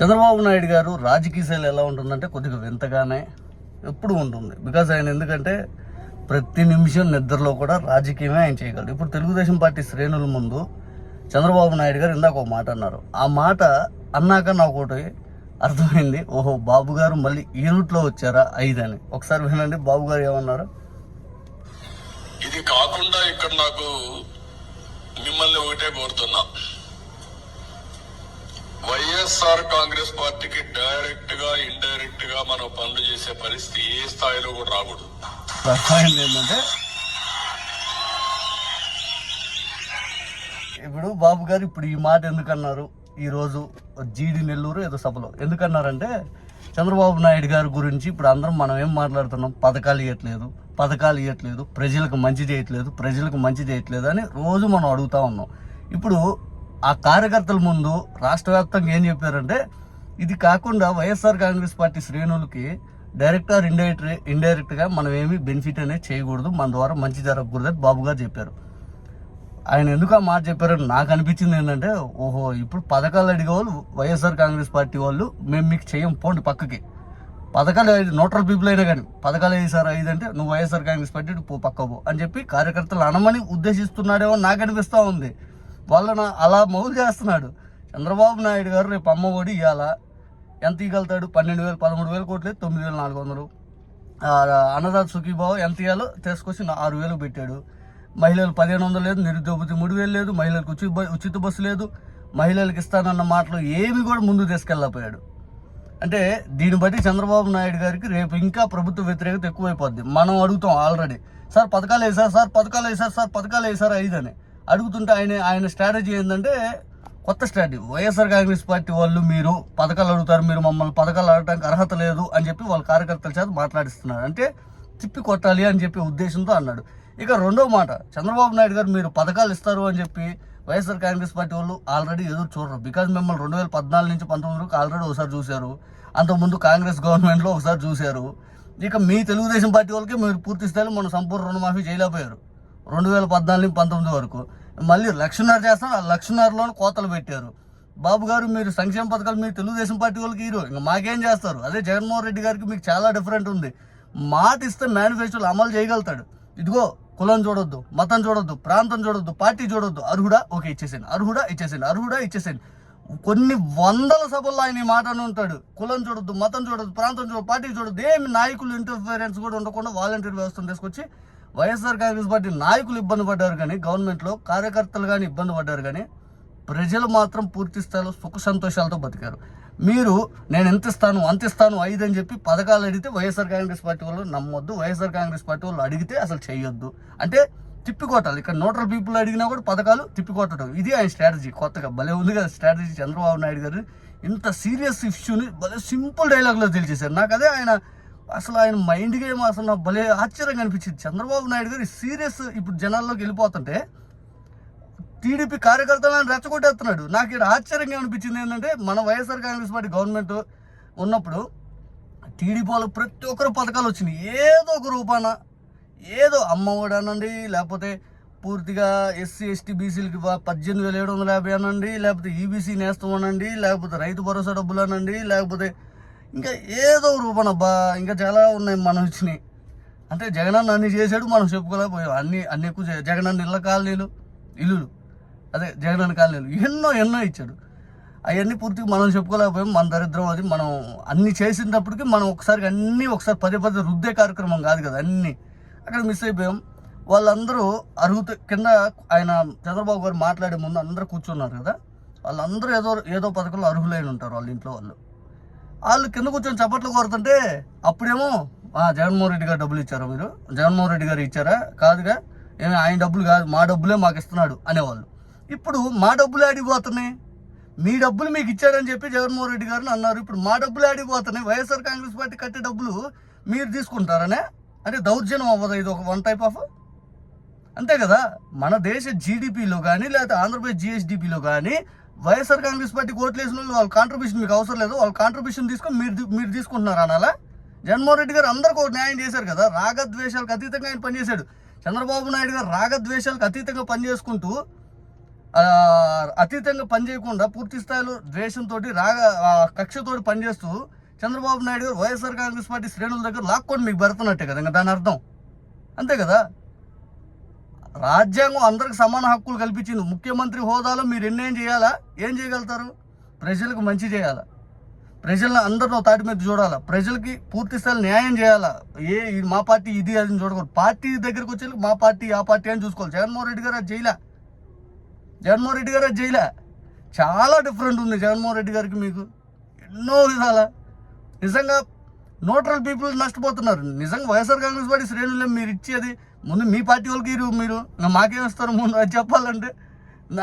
చంద్రబాబు నాయుడు గారు రాజకీయ శైలి ఎలా ఉంటుందంటే కొద్దిగా వింతగానే ఎప్పుడు ఉంటుంది. బికాజ్ ఆయన ఎందుకంటే ప్రతి నిమిషం నిద్రలో కూడా రాజకీయమే ఆయన చేయగలడు. ఇప్పుడు తెలుగుదేశం పార్టీ శ్రేణుల ముందు చంద్రబాబు నాయుడు గారు ఇందాక ఒక మాట అన్నారు. ఆ మాట అన్నాక నాకు ఒకటి అర్థమైంది. ఓహో బాబు గారు మళ్ళీ ఈ రూట్లో వచ్చారా? ఐదు అని ఒకసారి వినండి. బాబు గారు ఏమన్నారు? ఇది కాకుండా ఇక్కడ నాకు మిమ్మల్ని ఒకటే కోరుతున్నా. వైఎస్ఆర్ కాంగ్రెస్ పార్టీకి డైరెక్ట్గా ఇండైరెక్ట్గా మనం పనులు చేసే పరిస్థితి ఏ స్థాయిలో కూడా రాకూడదు. ఏంటంటే ఇప్పుడు బాబు గారు ఇప్పుడు ఈ మాట ఎందుకన్నారు? ఈరోజు జీడి నెల్లూరు ఏదో సభలో. ఎందుకన్నారంటే చంద్రబాబు నాయుడు గారి గురించి ఇప్పుడు అందరం మనం ఏం మాట్లాడుతున్నాం? పథకాలు ఇవ్వట్లేదు పథకాలు ఇవ్వట్లేదు ప్రజలకు మంచి చేయట్లేదు ప్రజలకు మంచి చేయట్లేదు అని రోజు మనం అడుగుతా ఉన్నాం. ఇప్పుడు ఆ కార్యకర్తల ముందు రాష్ట్ర వ్యాప్తంగా ఏం చెప్పారంటే ఇది కాకుండా వైఎస్ఆర్ కాంగ్రెస్ పార్టీ శ్రేణులకి డైరెక్ట్ ఆర్ ఇండైరెక్ట్ ఇండైరెక్ట్గా మనం ఏమి బెనిఫిట్ అనేది చేయకూడదు. మన ద్వారా మంచి జరగకూడదని బాబు గారు చెప్పారు. ఆయన ఎందుకు ఆ మాట చెప్పారని నాకు అనిపించింది ఏంటంటే ఓహో ఇప్పుడు పథకాలు అడిగే వాళ్ళు వైఎస్ఆర్ కాంగ్రెస్ పార్టీ వాళ్ళు మేము మీకు చేయం పోండి పక్కకి. పథకాలు ఐదు న్యూట్రల్ పీపుల్ అయినా కానీ పథకాలు వేసారు ఐదు అంటే నువ్వు వైఎస్ఆర్ కాంగ్రెస్ పార్టీ పో పక్క పో అని చెప్పి కార్యకర్తలు అనమని ఉద్దేశిస్తున్నాడేమో నాకు అనిపిస్తూ ఉంది. వాళ్ళని అలా మౌలు చేస్తున్నాడు. చంద్రబాబు నాయుడు గారు రేపు అమ్మ ఒడి ఇవ్వాల ఎంత ఇవ్వగలుగుతాడు పన్నెండు వేలు పదమూడు వేలు కోట్లేదు తొమ్మిది వేల నాలుగు వందలు. ఆ, అన్నదాత ఎంత ఇవ్వాలో తీసుకొచ్చి ఆరు వేలు పెట్టాడు. మహిళలు పదిహేను వందలు లేదు నిరుద్యోగతి మూడు వేలు లేదు మహిళలకు ఉచిత ఉచిత బస్సు లేదు మహిళలకు ఇస్తానన్న మాటలు ఏమి కూడా ముందు తీసుకెళ్ళకపోయాడు. అంటే దీన్ని బట్టి చంద్రబాబు నాయుడు గారికి రేపు ఇంకా ప్రభుత్వ వ్యతిరేకత ఎక్కువైపోద్ది. మనం అడుగుతాం ఆల్రెడీ సార్ పథకాలు వేసారు సార్ పథకాలు వేసారు సార్ పథకాలు వేసారు ఐదు అని అడుగుతుంటే ఆయన ఆయన స్ట్రాటజీ ఏంటంటే కొత్త స్ట్రాటజీ వైఎస్ఆర్ కాంగ్రెస్ పార్టీ వాళ్ళు మీరు పథకాలు అడుగుతారు మీరు మమ్మల్ని పథకాలు అడగడానికి అర్హత లేదు అని చెప్పి వాళ్ళ కార్యకర్తల చేత మాట్లాడిస్తున్నారు. అంటే తిప్పి కొట్టాలి అని చెప్పి ఉద్దేశంతో అన్నాడు. ఇక రెండో మాట చంద్రబాబు నాయుడు గారు మీరు పథకాలు ఇస్తారు అని చెప్పి వైఎస్ఆర్ కాంగ్రెస్ పార్టీ వాళ్ళు ఆల్రెడీ ఎదురు చూడరు. బికాజ్ మిమ్మల్ని రెండు వేల పద్నాలుగు నుంచి పంతొమ్మిది వరకు ఆల్రెడీ ఒకసారి చూశారు. అంతకుముందు కాంగ్రెస్ గవర్నమెంట్లో ఒకసారి చూశారు. ఇక మీ తెలుగుదేశం పార్టీ వాళ్ళకి మీరు పూర్తి స్థాయిలో మనం సంపూర్ణ రుణమాఫీ చేయలేకపోయారు. రెండు వేల పద్నాలుగు నుంచి పంతొమ్మిది వరకు. మళ్ళీ లక్షన్నర చేస్తారు ఆ లక్షన్నరలోనే కోతలు పెట్టారు. బాబు గారు మీరు సంక్షేమ పథకాలు మీరు తెలుగుదేశం పార్టీ వాళ్ళకి హీరో ఇంకా మాకేం చేస్తారు? అదే జగన్మోహన్ రెడ్డి గారికి మీకు చాలా డిఫరెంట్ ఉంది. మాట ఇస్తే మేనిఫెస్టోలు అమలు చేయగలుగుతాడు. ఇదిగో కులం చూడొద్దు మతం చూడొద్దు ప్రాంతం చూడొద్దు పార్టీ చూడొద్దు. అర్హుడా? ఓకే ఇచ్చేసాను అర్హుడా? ఇచ్చేసాను అర్హుడా? ఇచ్చేసాను కొన్ని వందల సభల్లో ఆయన ఈ మాట అని ఉంటాడు. కులం చూడొద్దు మతం చూడొద్దు ప్రాంతం చూడదు పార్టీ చూడొద్దు. ఏమి నాయకులు ఇంటర్ఫిరెన్స్ కూడా ఉండకుండా వాలంటీర్ వ్యవస్థను తీసుకొచ్చి వైఎస్ఆర్ కాంగ్రెస్ పార్టీ నాయకులు ఇబ్బంది పడ్డారు కానీ గవర్నమెంట్లో కార్యకర్తలు కానీ ఇబ్బంది పడ్డారు కానీ ప్రజలు మాత్రం పూర్తి స్థాయిలో సుఖ సంతోషాలతో బతికారు. మీరు నేను ఎంత ఇస్తాను అంత ఇస్తాను ఐదు అని చెప్పి పథకాలు అడిగితే వైఎస్ఆర్ కాంగ్రెస్ పార్టీ వాళ్ళు నమ్మొద్దు వైఎస్ఆర్ కాంగ్రెస్ పార్టీ వాళ్ళు అడిగితే అసలు చేయొద్దు. అంటే తిప్పికొట్టాలి. ఇక్కడ నోటల్ పీపుల్ అడిగినా కూడా పథకాలు తిప్పికొట్టడం. ఇది ఆయన స్ట్రాటజీ కొత్తగా భలే ఉంది కదా స్ట్రాటజీ చంద్రబాబు నాయుడు గారు. ఇంత సీరియస్ ఇష్యూని భలే సింపుల్ డైలాగ్లో తెలియజేశారు. నాకు అదే ఆయన అసలు ఆయన మైండ్ గేమ్ అసలు నాకు భలే ఆశ్చర్యంగా అనిపించింది. చంద్రబాబు నాయుడు గారు సీరియస్ ఇప్పుడు జనాల్లోకి వెళ్ళిపోతుంటే టీడీపీ కార్యకర్తలను రెచ్చగొట్టేస్తున్నాడు. నాకు ఇక్కడ ఆశ్చర్యంగా అనిపించింది ఏంటంటే మన వైఎస్ఆర్ కాంగ్రెస్ పార్టీ గవర్నమెంట్ ఉన్నప్పుడు టీడీపీ వాళ్ళకి ప్రతి ఒక్కరు పథకాలు వచ్చినాయి. ఏదో ఒక రూపాన ఏదో అమ్మఒడి అనండి లేకపోతే పూర్తిగా ఎస్సీ ఎస్టీ బీసీలకి పద్దెనిమిది వేల ఏడు వందల యాభై అనండి లేకపోతే ఈబీసీ నేస్తం అనండి లేకపోతే రైతు భరోసా డబ్బులు అనండి లేకపోతే ఇంకా ఏదో ఒక రూపాన ఇంకా చాలా ఉన్నాయి మనం ఇచ్చినాయి అంటే జగనన్న అన్ని చేశాడు మనం చెప్పుకోలేకపోయాం. అన్ని అన్ని ఎక్కువ చే- జగనన్న ఇళ్ళ కాలనీలు ఇల్లులు. అదే జగనన్న కాలనీలు. ఎన్నో ఎన్నో ఇచ్చాడు. అవన్నీ పూర్తిగా మనం చెప్పుకోలేకపోయాం. మన దరిద్రం అది. మనం అన్ని చేసినప్పటికీ మనం ఒకసారి అన్నీ ఒకసారి పదే పదే రుద్దే కార్యక్రమం కాదు కదా అన్నీ. అక్కడ మిస్ అయిపోయాం. వాళ్ళందరూ అర్హత కింద ఆయన చంద్రబాబు గారు మాట్లాడే ముందు అందరూ కూర్చున్నారు కదా. వాళ్ళందరూ ఏదో ఏదో పథకంలో అర్హులైన ఉంటారు వాళ్ళ ఇంట్లో వాళ్ళు. వాళ్ళు కింద కూర్చొని చప్పట్లు కోరుతుంటే అప్పుడేమో "ఆ, జగన్మోహన్ రెడ్డి గారు డబ్బులు ఇచ్చారా మీరు? జగన్మోహన్ రెడ్డి గారు ఇచ్చారా? కాదుగా. ఏమి ఆయన డబ్బులు కాదు మా డబ్బులే మాకు ఇస్తున్నాడు అనేవాళ్ళు. ఇప్పుడు మా డబ్బులు ఆడిపోతున్నాయి మీ డబ్బులు మీకు ఇచ్చాడని చెప్పి జగన్మోహన్ రెడ్డి గారిని అన్నారు. ఇప్పుడు మా డబ్బులు ఆడిపోతున్నాయి వైఎస్ఆర్ కాంగ్రెస్ పార్టీ కట్టే డబ్బులు మీరు తీసుకుంటారనే? అంటే దౌర్జన్యం అవ్వదు ఇది ఒక వన్ టైప్ ఆఫ్? అంతే కదా. మన దేశ జీడిపిలో కానీ లేకపోతే ఆంధ్రప్రదేశ్ జిఎస్డిపిలో కానీ వైఎస్ఆర్ కాంగ్రెస్ పార్టీ ఓట్లు వేసిన వాళ్ళు వాళ్ళ కాంట్రిబ్యూషన్ మీకు అవసరం లేదు. వాళ్ళ కాంట్రిబ్యూషన్ తీసుకొని మీరు మీరు తీసుకుంటున్నారు అనాలా? జగన్మోహన్ రెడ్డి గారు అందరికీ ఒక న్యాయం చేశారు కదా. రాగద్వేషాలకు అతీతంగా ఆయన పనిచేశాడు. చంద్రబాబు నాయుడు గారు రాగద్వేషాలకు అతీతంగా పనిచేసుకుంటూ అతీతంగా పనిచేయకుండా పూర్తి స్థాయిలో ద్వేషంతో రాగ కక్షతో పనిచేస్తూ చంద్రబాబు నాయుడు గారు వైఎస్ఆర్ కాంగ్రెస్ పార్టీ శ్రేణుల దగ్గర లాక్కొని మీకు పెడుతున్నట్టే కదా. ఇంకా దాని అర్థం? అంతే కదా? రాజ్యాంగం అందరికి సమాన హక్కులు కల్పించింది. ముఖ్యమంత్రి హోదాలో మీరు ఎన్నేం చేయాలా? ఏం చేయగలుగుతారు? ప్రజలకు మంచి చేయాలా? ప్రజలను అందరిని తాటి మీద చూడాలా? ప్రజలకి పూర్తి స్థాయి న్యాయం చేయాలా? ఏ ఇది మా పార్టీ ఇది అది అని చూడకూడదు. పార్టీ దగ్గరికి వచ్చి మా పార్టీ ఆ పార్టీ అని చూసుకోవాలి. జగన్మోహన్ రెడ్డి గారు అది చేయలే? జగన్మోహన్ రెడ్డి గారు అది చేయలే? చాలా డిఫరెంట్ ఉంది జగన్మోహన్ రెడ్డి గారికి మీకు. ఎన్నో విధాల? నిజంగా న్యూట్రల్ పీపుల్ నష్టపోతున్నారు. నిజంగా వైఎస్ఆర్ కాంగ్రెస్ పార్టీ శ్రేణులు మీరు ఇచ్చేది ముందు మీ పార్టీ వాళ్ళకి ఇరు మీరు. మాకేం ఇస్తారు ముందు అది చెప్పాలంటే.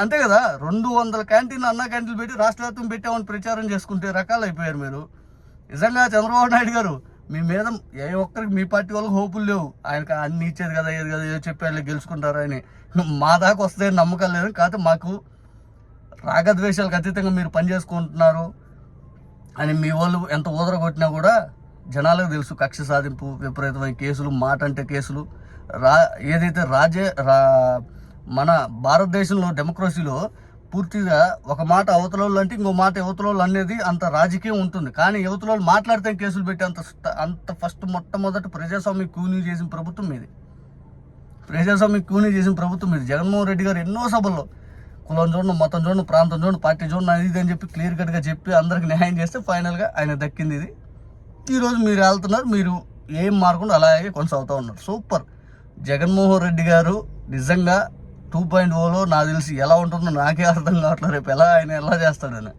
అంతే కదా రెండు వందల క్యాంటీన్ అన్న క్యాంటీన్లు పెట్టి రాష్ట్ర వ్యాప్తం పెట్టామని ప్రచారం చేసుకుంటే రకాలు అయిపోయారు మీరు. నిజంగా చంద్రబాబు నాయుడు గారు మీ మీద ఏ ఒక్కరికి మీ పార్టీ వాళ్ళకి హోపులు లేవు. ఆయనకి అన్ని ఇచ్చేది కదా ఏది కదా ఏదో చెప్పి వాళ్ళు గెలుచుకుంటారు అని. మా దాకా వస్తే నమ్మకం లేదు కాకపోతే మాకు రాగద్వేషాలకు అతీతంగా మీరు పనిచేసుకుంటున్నారు అని మీ వాళ్ళు ఎంత ఊదర కొట్టినా కూడా జనాలకు తెలుసు కక్ష సాధింపు విపరీతమైన కేసులు మాట అంటే కేసులు. రా ఏదైతే రాజే రా మన భారతదేశంలో డెమోక్రసీలో పూర్తిగా ఒక మాట అవతలోళ్ళు అంటే ఇంకో మాట యువతలోళ్ళు అనేది అంత రాజకీయం ఉంటుంది. కానీ యువతలోళ్ళు మాట్లాడితే కేసులు పెట్టి అంత అంత ఫస్ట్ మొట్టమొదటి ప్రజాస్వామ్యం కూనీ చేసిన ప్రభుత్వం ఇది. ప్రజాస్వామ్యం కూనీ చేసిన ప్రభుత్వం ఇది. జగన్మోహన్ రెడ్డి గారు ఎన్నో సభల్లో కులం చూడను మతం చూడండి ప్రాంతం చూడండి పార్టీ చూడను అది ఇది అని చెప్పి క్లియర్ కట్గా చెప్పి అందరికి న్యాయం చేస్తే ఫైనల్గా ఆయన దక్కింది ఇది. ప్రతిరోజు మీరు వెళ్తున్నారు మీరు ఏం మారకుండా అలాగే కొనసాగుతూ ఉన్నారు. సూపర్. జగన్మోహన్ రెడ్డి గారు నిజంగా టూ పాయింట్ ఓలో నాకు తెలిసి ఎలా ఉంటుందో నాకే అర్థం కావట్లేదు. రేపు ఎలా ఆయన ఎలా చేస్తాడని.